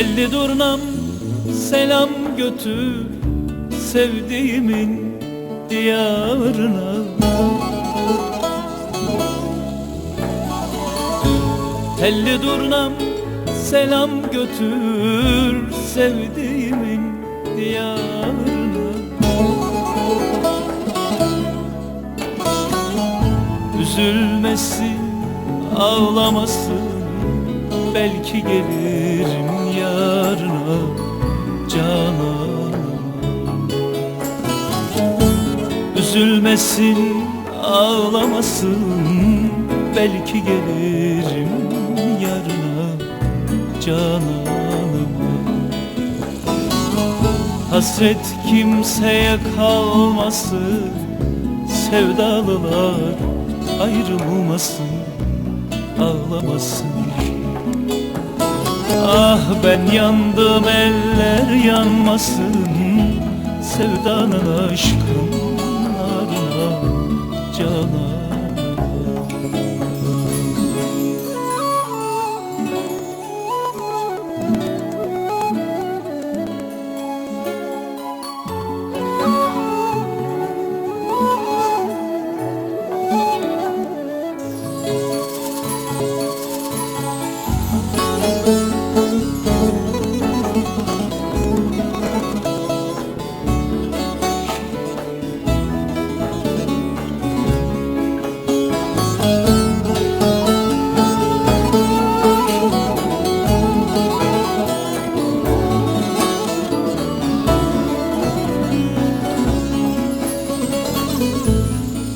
Telli durnam selam götür sevdiğimin diyarına. Telli durnam selam götür sevdiğimin diyarına. Üzülmesin, ağlamasın Belki gelirim yarına cananıma Üzülmesin, ağlamasın Belki gelirim yarına cananıma Hasret kimseye kalmasın Sevdalılar ayrılmasın Ağlamasın Ah ben yandım eller yanmasın. Sevdanın aşkın narına cananına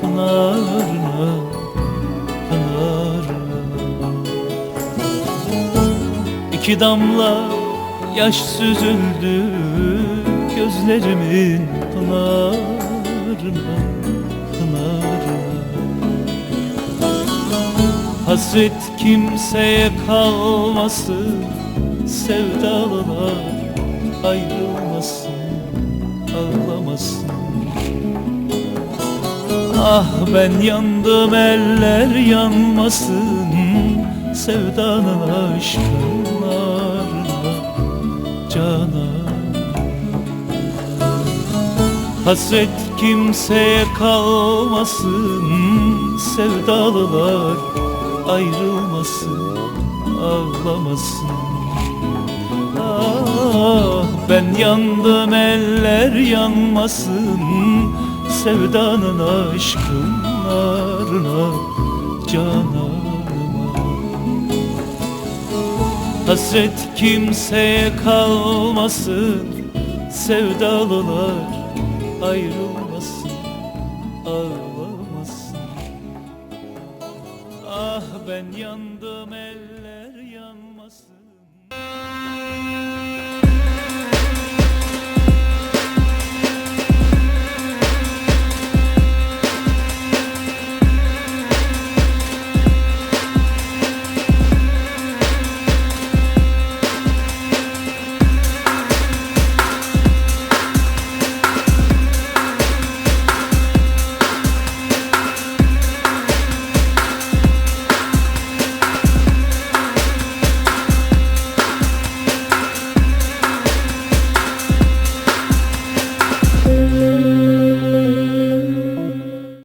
pınarına Pınarına. İki damla yaş süzüldü Gözlerimin pınarına Pınarına. Hasret kimseye kalmasın Sevdalılar ayrılmasın Ah ben yandım eller yanmasın Sevdanın aşkınlarına Cana. Hasret kimseye kalmasın Sevdalılar ayrılmasın Ağlamasın. Ah ben yandım eller yanmasın Sevdanın aşkınlarına Cananıma. Hasret kimseye kalmasın Sevdalılar ayrılmasın Ağlamasın. Ah ben yandım el